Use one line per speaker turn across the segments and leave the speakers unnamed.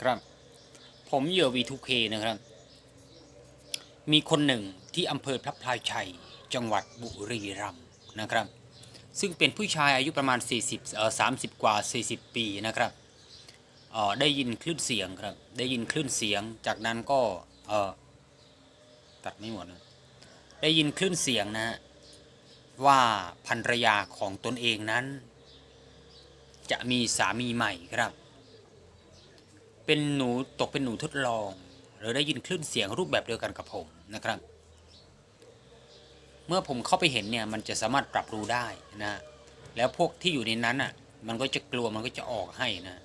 ครับ ผมเหยื่อ V2K นะครับ มีคนหนึ่งที่อำเภอพระพลายชัย จังหวัดบุรีรัมย์นะครับ ซึ่งเป็นผู้ชายอายุประมาณ 40เอ่อ30 กว่า 40 ปีนะครับเอ่อได้ยินคลื่นเสียงครับ ได้ยินคลื่นเสียง จากนั้นก็เอ่อตัดไม่หมดนะได้ยินคลื่นเสียงนะฮะว่าภรรยาของตนเองนั้น จะมีสามีใหม่ครับ เป็นหนูตกเป็นหนูทดลอง หรือได้ยินคลื่นเสียงรูปแบบเดียวกันกับผมนะครับ เมื่อผมเข้าไปเห็นเนี่ยมันจะสามารถปรับรู้ได้นะแล้วพวกที่อยู่ในนั้นอะ มันก็จะกลัวมันก็จะออกให้นะ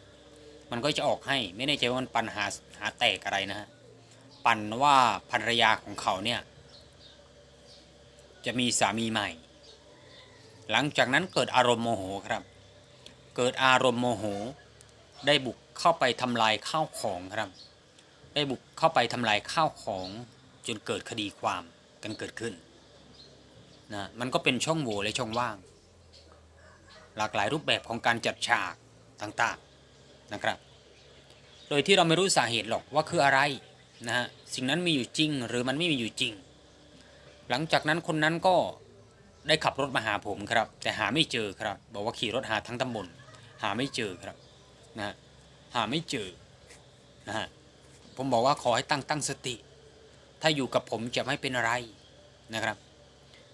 มันก็จะออกให้ไม่แน่ใจว่ามันปัญหาหาแตกอะไรนะฮะปันว่าภรรยาของเขาเนี่ย จะมีสามีใหม่ หลังจากนั้นเกิดอารมณ์โมโหครับ เกิดอารมณ์โมโห ได้บุกเข้าไปทำลายข้าวของครับ ได้บุกเข้าไปทำลายข้าวของจนเกิดคดีความกันเกิดขึ้นนะมันก็เป็นช่องโหว่และช่องว่าง หลากหลายรูปแบบของการจัดฉากต่างๆนะครับ โดยที่เราไม่รู้สาเหตุหรอกว่าคืออะไรนะฮะสิ่งนั้นมีอยู่จริงหรือมันไม่มีอยู่จริง หลังจากนั้นคนนั้นก็ได้ขับรถมาหาผมครับ แต่หาไม่เจอครับ บอกว่าขี่รถหาทั้งตำบลหาไม่เจอครับ นะหาไม่เจอนะฮะผมบอกว่าขอให้ตั้งตั้งสติ ถ้าอยู่กับผมจะไม่เป็นอะไรนะครับ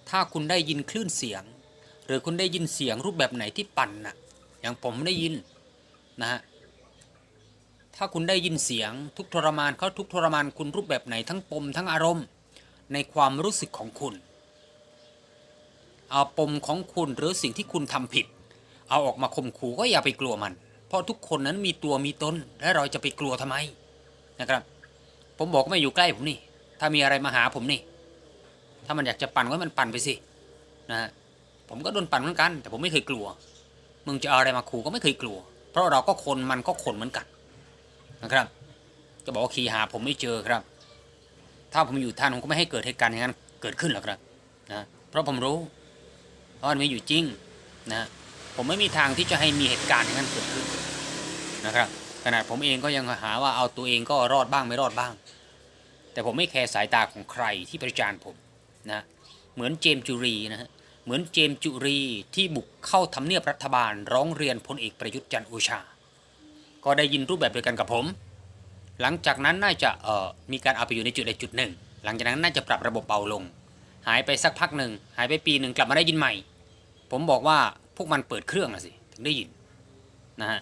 ถ้าคุณได้ยินคลื่นเสียง หรือคุณได้ยินเสียงรูปแบบไหนที่ปั่นน่ะอย่างผมได้ยินนะฮะถ้าคุณได้ยินเสียงทุกทรมานเขาทุกทรมานคุณรูปแบบไหนทั้งปมทั้งอารมณ์ ในความรู้สึกของคุณ เอาปมของคุณหรือสิ่งที่คุณทำผิด เอาออกมาข่มขู่ก็อย่าไปกลัวมัน เพราะทุกคนนั้นมีตัวมีตนและเราจะไปกลัวทำไมนะครับ ผมบอกว่าไม่อยู่ใกล้ผมนี่ ถ้ามีอะไรมาหาผมนี่ ถ้ามันอยากจะปั่นก็มันปั่นไปสินะฮะผมก็โดนปั่นเหมือนกัน แต่ผมไม่เคยกลัว มึงจะเอาอะไรมาขู่ก็ไม่เคยกลัว เพราะเราก็คนมันก็คนเหมือนกันนะครับจะบอกว่าขี่หาผมไม่เจอครับ ถ้าผมอยู่ท่านผมก็ไม่ให้เกิดเหตุการณ์อย่างนั้นเกิดขึ้นหรอกครับนะเพราะผมรู้เพราะมันมีอยู่จริงนะ ผมไม่มีทางที่จะให้มีเหตุการณ์อย่างนั้นเกิดขึ้นนะครับ ขนาดผมเองก็ยังหาว่าเอาตัวเองก็รอดบ้างไม่รอดบ้าง แต่ผมไม่แคร์สายตาของใครที่ประจานผมนะเหมือนเจมส์จุรีนะฮะเหมือนเจมส์จุรีที่บุกเข้าทำเนียบรัฐบาล ร้องเรียนพลเอกประยุทธ์จันทร์โอชา ก็ได้ยินรูปแบบเดียวกันกับผม หลังจากนั้นน่าจะเอ่อมีการเอาไปอยู่ในจุดใดจุดหนึ่ง หลังจากนั้นน่าจะปรับระบบเบาลง หายไปสักพักหนึ่งหายไปปีหนึ่งกลับมาได้ยินใหม่ ผมบอกว่า พวกมันเปิดเครื่องนะสิ ถึงได้ยินนะฮะ